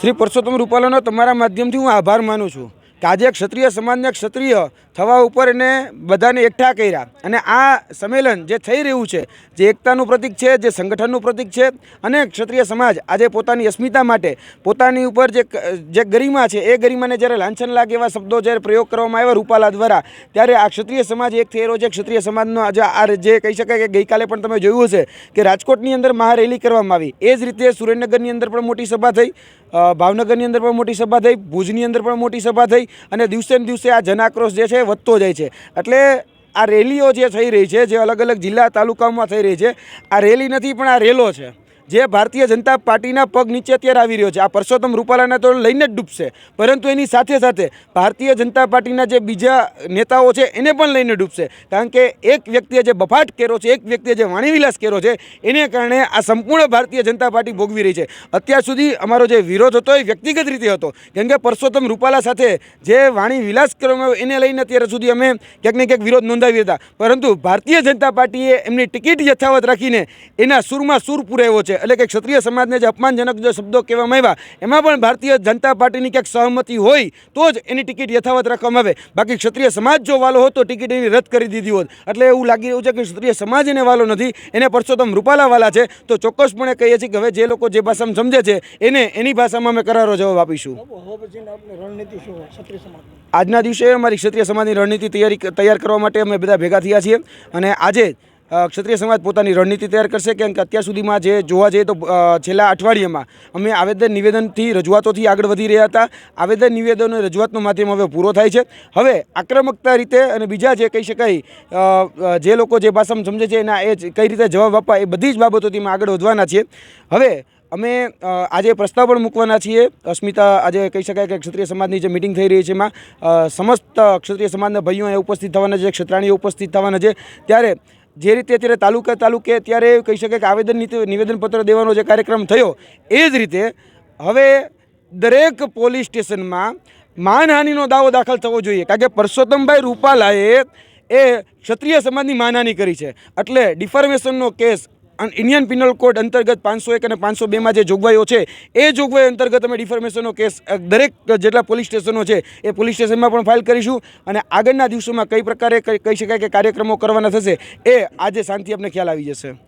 શ્રી પરસોત્તમ રૂપાલાનો તમારા માધ્યમથી હું આભાર માનું છું કે આજે ક્ષત્રિય સમાજને ક્ષત્રિય થવા ઉપર એને બધાને એકઠા કર્યા. અને આ સંમેલન જે થઈ રહ્યું છે, જે એકતાનું પ્રતિક છે, જે સંગઠનનું પ્રતિક છે, અને ક્ષત્રિય સમાજ આજે પોતાની અસ્મિતા માટે, પોતાની ઉપર જે જે ગરિમા છે, એ ગરિમાને જ્યારે લાંછન લાગે એવા શબ્દો જ્યારે પ્રયોગ કરવામાં આવ્યા રૂપાલા દ્વારા, ત્યારે આ ક્ષત્રિય સમાજ એક થઈ રહ્યો છે. ક્ષત્રિય સમાજનો આજે આ જે કહી શકાય કે ગઈકાલે પણ તમે જોયું હશે કે રાજકોટની અંદર મહારેલી કરવામાં આવી. એ જ રીતે સુરેન્દ્રનગરની અંદર પણ મોટી સભા થઈ. ભાવનગરની અંદર પણ મોટી સભા થઈ, ભુજની અંદર પણ મોટી સભા થઈ અને દિવસે ને દિવસે આ જનાક્રોશ જે છે વધતો જાય છે. એટલે આ રેલીઓ જે થઈ રહી છે, જે અલગ અલગ જિલ્લા તાલુકાઓમાં થઈ રહી છે, આ રેલી નથી પણ આ રેલો છે. જે ભારતીય જનતા પાર્ટીના પગ નીચે અત્યારે આવી રહ્યો છે. આ પરસોત્તમ રૂપાલાને તો લઈને જ ડૂબશે. પરંતુ એની સાથે સાથે ભારતીય જનતા પાર્ટીના જે બીજા નેતાઓ છે, એને પણ લઈને ડૂબશે. કારણ કે એક વ્યક્તિએ જે બફાટ કર્યો છે, એક વ્યક્તિએ જે વાણીવિલાસ કર્યો છે, એને કારણે આ સંપૂર્ણ ભારતીય જનતા પાર્ટી ભોગવી રહી છે. અત્યાર સુધી અમારો જે વિરોધ હતો એ વ્યક્તિગત રીતે હતો. કેમ કે પરસોત્તમ રૂપાલા સાથે જે વાણીવિલાસ કરવામાં આવ્યો એને લઈને અત્યારે સુધી અમે ક્યાંક ને ક્યાંક વિરોધ નોંધાવી હતા. પરંતુ ભારતીય જનતા પાર્ટીએ એમની ટિકિટ યથાવત રાખીને એના સૂરમાં સૂર પુરાવ્યો છે. એટલે કે ક્ષત્રિય સમાજને જે અપમાનજનક જે શબ્દો કહેવામાં આવ્યા એમાં પણ ભારતીય જનતા પાર્ટીની ક્યાંક સહમતિ હોય તો જ એની ટિકિટ યથાવત રાખવામાં આવે. બાકી ક્ષત્રિય સમાજ જો વાલો હોત તો ટિકિટ એની રદ કરી દીધી હોત. એટલે એવું લાગી રહ્યું છે કે ક્ષત્રિય સમાજ એને વાલો નથી એને પરસોત્તમ રૂપાલાવાલા છે. તો ચોક્કસપણે કહીએ છીએ કે હવે જે લોકો જે ભાષામાં સમજે છે એને એની ભાષામાં અમે કરારો જવાબ આપીશું. આજના દિવસે અમારી ક્ષત્રિય સમાજની રણનીતિ તૈયારી તૈયાર કરવા માટે અમે બધા ભેગા થયા છીએ. અને આજે ક્ષત્રિય સમાજ પોતાની રણનીતિ તૈયાર કરશે, કેમ કે અત્યાર સુધીમાં જે જોવા જઈએ તો છેલ્લા અઠવાડિયામાં અમે આવેદન નિવેદનથી રજૂઆતોથી આગળ વધી રહ્યા હતા. આવેદન નિવેદન અને રજૂઆતનો માધ્યમ હવે પૂરો થાય છે. હવે આક્રમકતા રીતે અને બીજા જે કહી શકાય જે લોકો જે ભાષામાં સમજે છે એના એ કઈ રીતે જવાબ આપવા એ બધી જ બાબતોથી અમે આગળ વધવાના છીએ. હવે અમે આજે પ્રસ્તાવ પણ મૂકવાના છીએ. અસ્મિતા આજે કહી શકાય કે ક્ષત્રિય સમાજની જે મિટિંગ થઈ રહી છે એમાં સમસ્ત ક્ષત્રિય સમાજના ભાઈઓ અહીંયા ઉપસ્થિત થવાના છે, ક્ષત્રાણીઓ ઉપસ્થિત થવાના છે. ત્યારે જે રીતે અત્યારે તાલુકા તાલુકે અત્યારે કહી શકાય કે આવેદન નિવેદનપત્ર દેવાનો જે કાર્યક્રમ થયો, એ જ રીતે હવે દરેક પોલીસ સ્ટેશનમાં માનહાનિનો દાવો દાખલ થવો જોઈએ. કારણ કે પરસોત્તમભાઈ રૂપાલાએ એ ક્ષત્રિય સમાજની માનહાનિ કરી છે. એટલે ડિફોર્મેશનનો કેસ ઇન્ડિયન પિનલ કોડ અંતર્ગત પાંચસો એક અને પાંચસો બેમાં જે જોગવાઈઓ છે, એ જોગવાઈ અંતર્ગત અમે ડિફોર્મેશનનો કેસ દરેક જેટલા પોલીસ સ્ટેશનો છે, એ પોલીસ સ્ટેશનમાં પણ ફાઇલ કરીશું અને આગળના દિવસોમાં કઈ પ્રકારે કહી શકાય કે કાર્યક્રમો કરવાના થશે, એ આજે શાંતિ આપણે ખ્યાલ આવી જશે.